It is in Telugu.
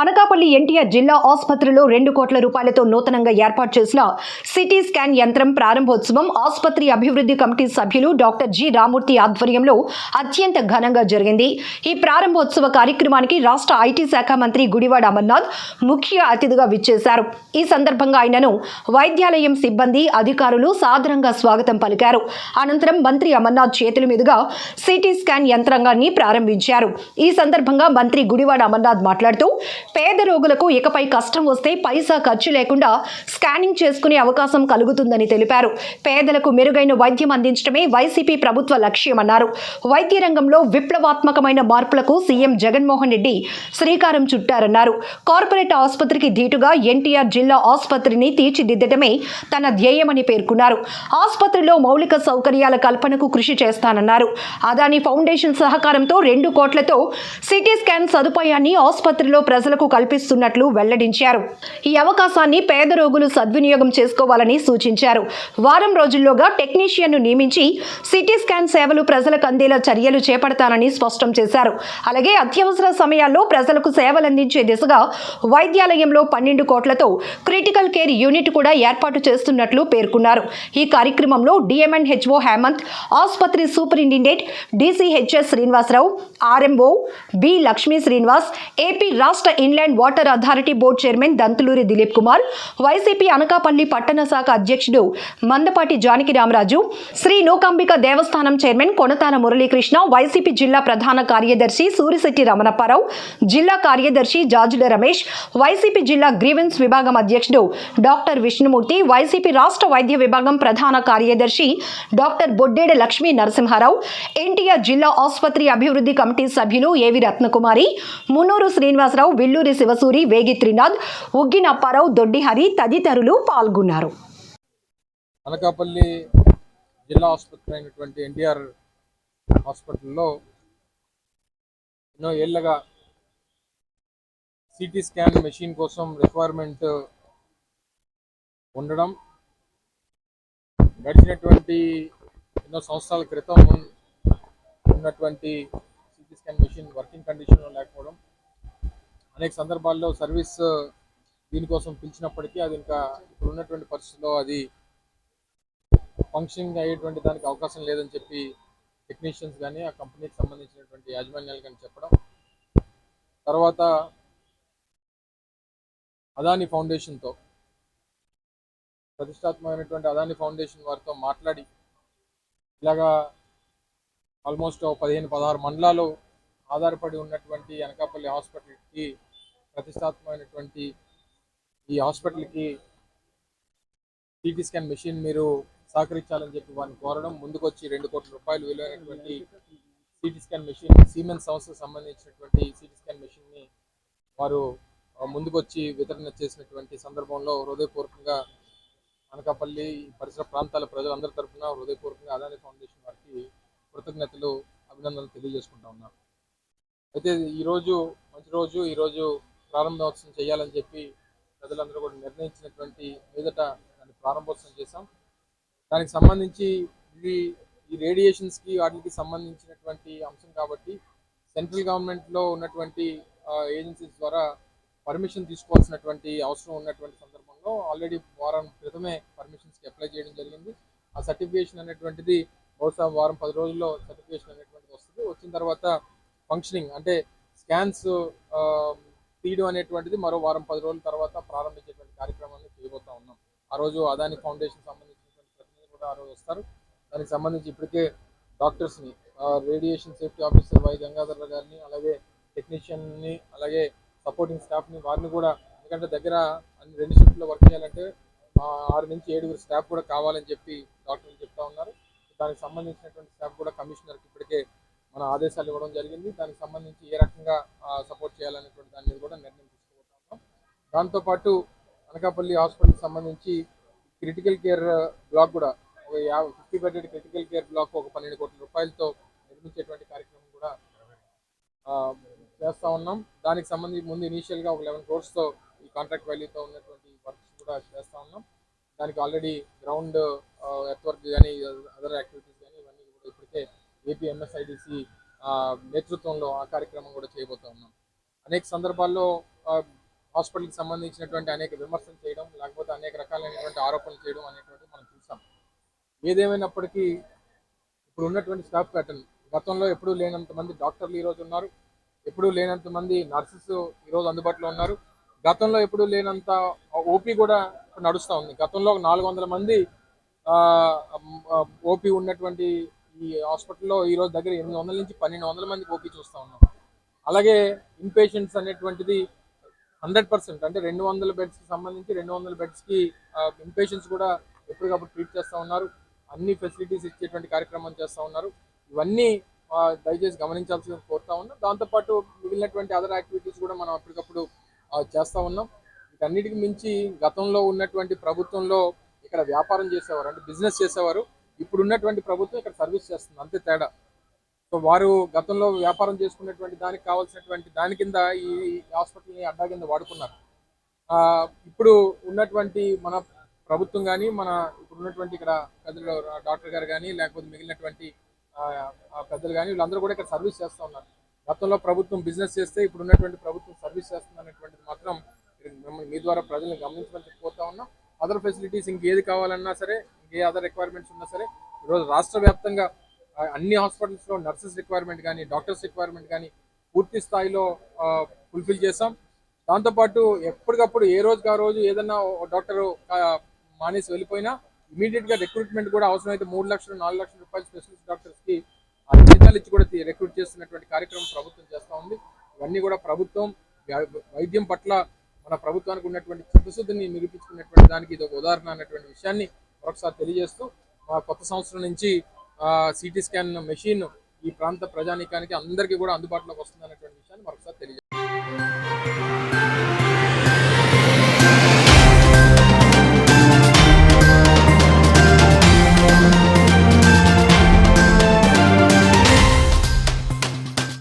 అనకాపల్లి ఎన్టీఆర్ జిల్లా ఆసుపత్రిలో రెండు కోట్ల రూపాయలతో నూతనంగా ఏర్పాటు చేసిన సిటీ స్కాన్ యంత్రం ప్రారంభోత్సవం ఆసుపత్రి అభివృద్ధి కమిటీ సభ్యులు డాక్టర్ జి రామూర్తి ఆధ్వర్యంలో అత్యంత ఘనంగా జరిగింది. ఈ ప్రారంభోత్సవ కార్యక్రమానికి రాష్ట్ర ఐటీ శాఖ మంత్రి గుడివాడ అమర్నాథ్ ముఖ్య అతిథిగా విచ్చేశారు. ఈ సందర్భంగా ఆయనను వైద్యాలయం సిబ్బంది అధికారులు సాదరంగా స్వాగతం పలికారు. అనంతరం మంత్రి అమర్నాథ్ చేతుల మీదుగా సిటీ స్కాన్ యంత్రాంగాన్ని ప్రారంభించారు. ఈ సందర్భంగా మంత్రి గుడివాడ అమర్నాథ్ మాట్లాడుతూ పేద రోగులకు ఇకపై కష్టం వస్తే పైసా ఖర్చు లేకుండా స్కానింగ్ చేసుకునే అవకాశం కలుగుతుందని తెలిపారు. పేదలకు మెరుగైన వైద్యం అందించడమే వైసీపీ ప్రభుత్వ లక్ష్యమన్నారు. వైద్య రంగంలో విప్లవాత్మకమైన మార్పులకు సీఎం జగన్మోహన్ రెడ్డి శ్రీకారం చుట్టారన్నారు. కార్పొరేట్ ఆసుపత్రికి ధీటుగా ఎన్టీఆర్ జిల్లా ఆసుపత్రిని తీర్చిదిద్దడమే తన ధ్యేయమని పేర్కొన్నారు. ఆసుపత్రిలో మౌలిక సౌకర్యాల కల్పనకు కృషి చేస్తానన్నారు. అదాని ఫౌండేషన్ సహకారంతో రెండు కోట్లతో సిటీ స్కాన్ సదుపాయాన్ని ఆసుపత్రిలో ప్రజలకు కల్పిస్తున్నట్లు వెల్లడించారు. ఈ అవకాశాన్ని పేద రోగులు సద్వినియోగం చేసుకోవాలని సూచించారు. వారం రోజుల్లోగా టెక్నీషియన్ను నియమించి సిటీ స్కాన్ సేవలు ప్రజలకు అందేలా చర్యలు చేపడతానని స్పష్టం చేశారు. అలాగే అత్యవసర సమయాల్లో ప్రజలకు సేవలందించే దిశగా వైద్యాలయంలో పన్నెండు కోట్లతో క్రిటికల్ కేర్ యూనిట్ కూడా ఏర్పాటు చేస్తున్నట్లు పేర్కొన్నారు. ఈ కార్యక్రమంలో డిఎంఎన్ హెచ్ఓ హేమంత్ ఆసుపత్రి superintendent DCHS Srinivasarao RMO B Lakshmi Srinivas AP రాష్ట్ర inland water authority board chairman Dantuluri Dilip Kumar YCP Anakapalli పట్టణ శాఖ అధ్యక్షుడు మందపాటి జానకి రామరాజు శ్రీ నూకాంబిక దేవస్థానం చైర్మన్ కొనతాన మురళీకృష్ణ వైసీపీ జిల్లా ప్రధాన కార్యదర్శి సూరిశెట్టి రమణప్పారావు జిల్లా కార్యదర్శి జాజుల రమేష్ వైసీపీ జిల్లా గ్రీవెన్స్ విభాగం అధ్యక్షుడు డాక్టర్ విష్ణుమూర్తి వైసీపీ రాష్ట్ర వైద్య విభాగం ప్రధాన కార్యదర్శి డాక్టర్ బొడ్డేడ లక్ష్మీ నరసింహారావు ఎన్టీఆర్ జిల్లా ఆసుపత్రి అభివృద్ధి కమిటీ సభ్యులు ఏవి రత్నకుమారి మున్నూరు శ్రీనివాసరావు విల్లూరి శివసూరి వేగి త్రినాథ్ ఉగ్గిన అప్పారావు దొడ్డిహరి తదితరులు పాల్గొన్నారు. అనకాపల్లి జిల్లా ఆసుపత్రి అయినటువంటి ఎన్టీఆర్ హాస్పిటల్లో ఎన్నో ఏళ్ళగా సిటీ స్కాన్ మెషిన్ కోసం రిక్వైర్మెంట్ ఉండడం గడిచినటువంటి ఎన్నో సంవత్సరాల క్రితం ఉన్నటువంటి సిటీ స్కాన్ మెషిన్ వర్కింగ్ కండిషన్లో లేకపోవడం అనేక సందర్భాల్లో సర్వీస్ దీనికోసం పిలిచినప్పటికీ అది ఇంకా ఇప్పుడు ఉన్నటువంటి పరిస్థితుల్లో అది ఫంక్షనింగ్ అయ్యేటువంటి దానికి అవకాశం లేదని చెప్పి టెక్నీషియన్స్ కానీ ఆ కంపెనీకి సంబంధించినటువంటి యాజమాన్యాలు కానీ చెప్పడం. తర్వాత అదాని ఫౌండేషన్తో ప్రతిష్టాత్మకమైనటువంటి అదాని ఫౌండేషన్ వారితో మాట్లాడి ఇలాగా ఆల్మోస్ట్ పదిహేను పదహారు మండలాలు ఆధారపడి ఉన్నటువంటి అనకాపల్లి హాస్పిటల్కి ప్రతిష్టాత్మకమైనటువంటి ఈ హాస్పిటల్కి సిటీ స్కాన్ మెషిన్ మీరు సహకరించాలని చెప్పి వారిని కోరడం ముందుకొచ్చి రెండు కోట్ల రూపాయలు విలువైనటువంటి సిటీ స్కాన్ మెషిన్ సీమెన్స్ సంస్థకు సంబంధించినటువంటి సిటీ స్కాన్ మెషిన్ని వారు ముందుకొచ్చి వితరణ చేసినటువంటి సందర్భంలో హృదయపూర్వకంగా అనకాపల్లి పరిసర ప్రాంతాల ప్రజలందరి తరఫున హృదయపూర్వకంగా అదాని ఫౌండేషన్ వారికి కృతజ్ఞతలు అభినందనలు తెలియజేసుకుంటా ఉన్నారు అయితే ఈరోజు మంచి రోజు ఈరోజు ప్రారంభోత్సవం చేయాలని చెప్పి ప్రజలందరూ కూడా నిర్ణయించినటువంటి మీదట దాన్ని ప్రారంభోత్సవం చేశాం. దానికి సంబంధించి ఇది ఈ రేడియేషన్స్కి వాటికి సంబంధించినటువంటి అంశం కాబట్టి సెంట్రల్ గవర్నమెంట్లో ఉన్నటువంటి ఏజెన్సీస్ ద్వారా పర్మిషన్ తీసుకోవాల్సినటువంటి అవసరం ఉన్నటువంటి సందర్భంలో ఆల్రెడీ వారం క్రితమే పర్మిషన్స్కి అప్లై చేయడం జరిగింది. ఆ సర్టిఫికేషన్ అనేటువంటిది బహుశా వారం పది రోజుల్లో సర్టిఫికేషన్ అనేటువంటిది వస్తుంది. వచ్చిన తర్వాత ఫంక్షనింగ్ అంటే స్కాన్స్ తీయడం అనేటువంటిది మరో వారం పది రోజుల తర్వాత ప్రారంభించేటువంటి కార్యక్రమాన్ని చేయబోతా ఉన్నాం. ఆ రోజు అదాని ఫౌండేషన్ సంబంధించినటువంటి ప్రతినిధులు కూడా ఆ రోజు వస్తారు. దానికి సంబంధించి ఇప్పటికే డాక్టర్స్ని radiation safety officer Y Gangadhar గారిని అలాగే టెక్నీషియన్ని అలాగే సపోర్టింగ్ స్టాఫ్ని వారిని కూడా ఎందుకంటే దగ్గర అన్ని రెండు షిఫ్ట్లో వర్క్ చేయాలంటే ఆరు నుంచి ఏడుగురు స్టాఫ్ కూడా కావాలని చెప్పి డాక్టర్లు చెప్తా ఉన్నారు. దానికి సంబంధించినటువంటి స్టాఫ్ కూడా కమిషనర్కి ఇప్పటికే మన ఆదేశాలు ఇవ్వడం జరిగింది. దానికి సంబంధించి ఏ రకంగా సపోర్ట్ చేయాలనేటువంటి దాని మీద కూడా నిర్ణయం తీసుకోబోతా దాంతోపాటు అనకాపల్లి హాస్పిటల్కి సంబంధించి క్రిటికల్ కేర్ బ్లాక్ కూడా ఒక యాభై fifty bedded critical care block ఒక పన్నెండు కోట్ల రూపాయలతో నిర్మించేటువంటి కార్యక్రమం కూడా చేస్తూ చేస్తా ఉన్నాం. దానికి సంబంధించి ముందు ఇనీషియల్గా ఒక లెవెన్ క్రోర్స్తో ఈ కాంట్రాక్ట్ వాల్యూతో ఉన్నటువంటి వర్క్స్ కూడా చేస్తూ ఉన్నాం. దానికి ఆల్రెడీ గ్రౌండ్ ఎర్త్ వర్క్ కానీ అదర్ యాక్టివిటీస్ కానీ ఇవన్నీ కూడా ఇప్పటికే ఏపీ ఎంఎస్ఐడిసి నేతృత్వంలో ఆ కార్యక్రమం కూడా చేయబోతా ఉన్నాం. అనేక సందర్భాల్లో హాస్పిటల్కి సంబంధించినటువంటి అనేక విమర్శలు చేయడం లేకపోతే అనేక రకాలైనటువంటి ఆరోపణలు చేయడం అనేటువంటిది మనం చూసాం. ఏదేమైనప్పటికీ ఇప్పుడు ఉన్నటువంటి స్టాఫ్ ప్యాటర్న్ గతంలో ఎప్పుడూ లేనంత మంది డాక్టర్లు ఈరోజు ఉన్నారు. ఎప్పుడూ లేనంత మంది నర్సెస్ ఈరోజు అందుబాటులో ఉన్నారు. గతంలో ఎప్పుడూ లేనంత ఓపీ కూడా నడుస్తూ ఉంది. గతంలో నాలుగు వందల మంది ఓపీ ఉన్నటువంటి ఈ హాస్పిటల్లో ఈరోజు దగ్గర ఎనిమిది వందల నుంచి పన్నెండు వందల మందికి ఓపీ చూస్తూ ఉన్నాం. అలాగే ఇన్పేషెంట్స్ అనేటువంటిది హండ్రెడ్ పర్సెంట్ అంటే రెండు వందల బెడ్స్కి సంబంధించి రెండు వందల బెడ్స్కి ఇన్పేషెంట్స్ కూడా ఎప్పటికప్పుడు ట్రీట్ చేస్తూ ఉన్నారు. అన్ని ఫెసిలిటీస్ ఇచ్చేటువంటి కార్యక్రమం చేస్తూ ఉన్నారు. ఇవన్నీ దయచేసి గమనించాల్సి కోరుతా ఉన్నాం. దాంతోపాటు మిగిలినటువంటి అదర్ యాక్టివిటీస్ కూడా మనం అప్పటికప్పుడు చేస్తూ ఉన్నాం. వీటన్నిటికి మించి గతంలో ఉన్నటువంటి ప్రభుత్వంలో ఇక్కడ వ్యాపారం చేసేవారు అంటే బిజినెస్ చేసేవారు. ఇప్పుడు ఉన్నటువంటి ప్రభుత్వం ఇక్కడ సర్వీస్ చేస్తుంది అంతే తేడా. సో వారు గతంలో వ్యాపారం చేసుకున్నటువంటి దానికి కావాల్సినటువంటి దాని కింద ఈ హాస్పిటల్ని అడ్డా కింద వాడుకున్నారు. ఆ, ఇప్పుడు ఉన్నటువంటి మన ప్రభుత్వం కానీ మన ఇప్పుడు ఉన్నటువంటి ఇక్కడ పెద్దలు డాక్టర్ గారు కానీ లేకపోతే మిగిలినటువంటి పెద్దలు కానీ వీళ్ళందరూ కూడా ఇక్కడ సర్వీస్ చేస్తూ ఉన్నారు. గతంలో ప్రభుత్వం బిజినెస్ చేస్తే ఇప్పుడు ఉన్నటువంటి ప్రభుత్వం సర్వీస్ చేస్తుంది అనేటువంటిది మాత్రం మిమ్మల్ని మీ ద్వారా ప్రజలను గమనించమని కోరుతా ఉన్నాం. అదర్ ఫెసిలిటీస్ ఇంకేది కావాలన్నా సరే ఇంకే అదర్ రిక్వైర్మెంట్స్ ఉన్నా సరే ఈరోజు రాష్ట్ర వ్యాప్తంగా అన్ని హాస్పిటల్స్లో నర్సెస్ రిక్వైర్మెంట్ కానీ డాక్టర్స్ రిక్వైర్మెంట్ కానీ పూర్తి స్థాయిలో ఫుల్ఫిల్ చేస్తాం దాంతోపాటు ఎప్పటికప్పుడు ఏ రోజుకి ఆ రోజు ఏదన్నా డాక్టర్ మానేసి వెళ్ళిపోయినా ఇమీడియట్గా రిక్రూట్మెంట్ కూడా అవసరమైతే మూడు లక్షలు నాలుగు లక్షల రూపాయలు స్పెషలిస్ట్ డాక్టర్స్కి ఆ జీతాలు ఇచ్చి కూడా రిక్రూట్ చేస్తున్నటువంటి కార్యక్రమం ప్రభుత్వం చేస్తూ ఉంది. ఇవన్నీ కూడా ప్రభుత్వం వై- వైద్యం పట్ల మన ప్రభుత్వానికి ఉన్నటువంటి చిత్తశుద్ధిని నిరూపించుకున్నటువంటి దానికి ఇది ఒక ఉదాహరణ అన్నటువంటి విషయాన్ని మరొకసారి తెలియజేస్తూ మా కొత్త సంవత్సరం నుంచి సిటీ స్కాన్ మెషిన్ ఈ ప్రాంత ప్రజానీకానికి అందరికీ కూడా అందుబాటులోకి వస్తుంది అన్నటువంటి విషయాన్ని మరొకసారి తెలియజేస్తాం.